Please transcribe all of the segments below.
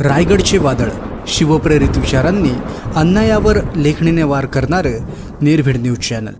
रायगडचे वादळ शिवप्रेरित विचारांनी अन्यायावर लेखणीने वार करणारं निर्भीड न्यूज चॅनल.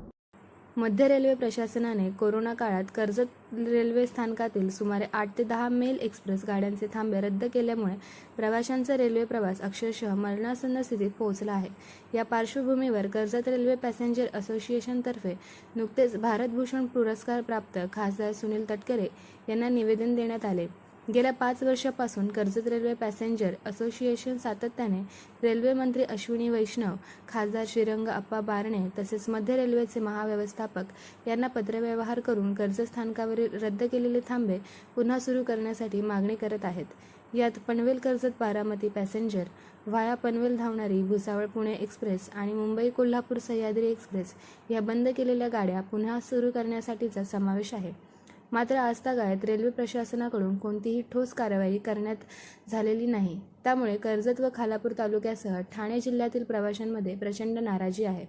मध्य रेल्वे प्रशासनाने कोरोना काळात कर्जत रेल्वे स्थानकातील सुमारे आठ ते दहा मेल एक्सप्रेस गाड्यांचे थांबे रद्द केल्यामुळे प्रवाशांचा रेल्वे प्रवास अक्षरशः मरणासन्न स्थितीत पोहोचला आहे. या पार्श्वभूमीवर कर्जत रेल्वे पॅसेंजर असोसिएशनतर्फे नुकतेच भारतभूषण पुरस्कार प्राप्त खासदार सुनील तटकरे यांना निवेदन देण्यात आले. गेल्या पाच वर्षापासून कर्जत रेल्वे पॅसेंजर असोसिएशन सातत्याने रेल्वे मंत्री अश्विनी वैष्णव खासदार श्रीरंग अप्पा बारणे तसेच मध्य रेल्वेचे महाव्यवस्थापक यांना पत्रव्यवहार करून कर्जत स्थानकावरील रद्द केलेले थांबे पुन्हा सुरू करण्यासाठी मागणी करत आहेत. यात पनवेल कर्जत बारामती पॅसेंजर व्हाया पनवेल धावणारी भुसावळ पुणे एक्सप्रेस आणि मुंबई कोल्हापूर सह्याद्री एक्सप्रेस या बंद केलेल्या गाड्या पुन्हा सुरू करण्यासाठीचा समावेश आहे. मात्र आजतागायत रेल्वे प्रशासनाकडून कोणतीही ठोस कारवाई करण्यात झालेली नाही. त्यामुळे कर्जत व खालापूर तालुक्यासह ठाणे जिल्ह्यातील प्रवाशांमध्ये प्रचंड नाराजी आहे.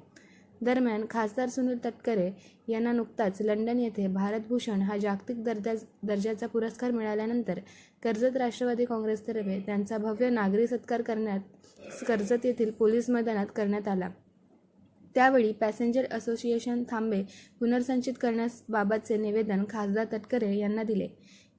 दरम्यान खासदार सुनील तटकरे यांना नुकताच लंडन येथे भारतभूषण हा जागतिक दर्जा दर्जाचा पुरस्कार मिळाल्यानंतर कर्जत राष्ट्रवादी काँग्रेसतर्फे त्यांचा भव्य नागरी सत्कार करण्यात कर्जत येथील पोलीस मैदानात करण्यात आला. त्यावेळी पॅसेंजर असोसिएशन थांबे पुनर्संचित करण्याबाबतचे निवेदन खासदार तटकरे यांना दिले.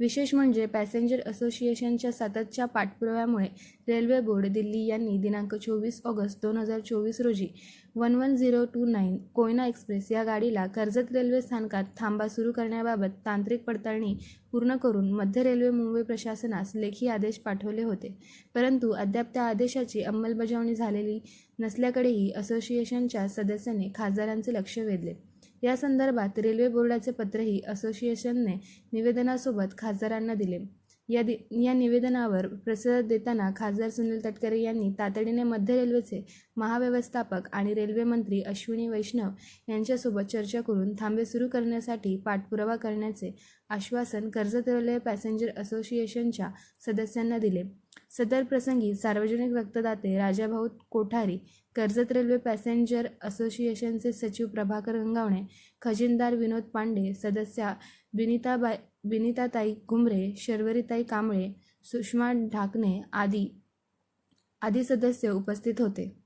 विशेष म्हणजे पॅसेंजर असोसिएशनच्या सततच्या पाठपुराव्यामुळे रेल्वे बोर्ड दिल्ली यांनी दिनांक चोवीस ऑगस्ट दोन हजार चोवीस रोजी one one zero two nine Koyna express या गाडीला कर्जत रेल्वे स्थानकात थांबा सुरू करण्याबाबत तांत्रिक पडताळणी पूर्ण करून मध्य रेल्वे मुंबई प्रशासनास लेखी आदेश पाठवले होते. परंतु अद्याप त्या आदेशाची अंमलबजावणी झालेली नसल्याकडेही असोसिएशनच्या सदस्यांनी खासदारांचे लक्ष वेधले. या संदर्भात रेल्वे बोर्डाचे पत्रही असोसिएशनने निवेदनासोबत खासदारांना दिले. या दि या निवेदनावर प्रतिसाद देताना खासदार सुनील तटकरे यांनी तातडीने मध्य रेल्वेचे महाव्यवस्थापक आणि रेल्वे मंत्री अश्विनी वैष्णव यांच्यासोबत चर्चा करून थांबे सुरू करण्यासाठी पाठपुरावा करण्याचे आश्वासन कर्जत रेल्वे पॅसेंजर असोसिएशनच्या सदस्यांना दिले. सदर प्रसंगी सार्वजनिक रक्तदाते राजाभाऊ कोठारी कर्जत रेल्वे पॅसेंजर असोसिएशनचे सचिव प्रभाकर गंगावणे खजिनदार विनोद पांडे सदस्या विनिताबाई विनिताताई घुमरे शर्वरीताई कांबळे सुषमा ढाकणे आदी आदी सदस्य उपस्थित होते.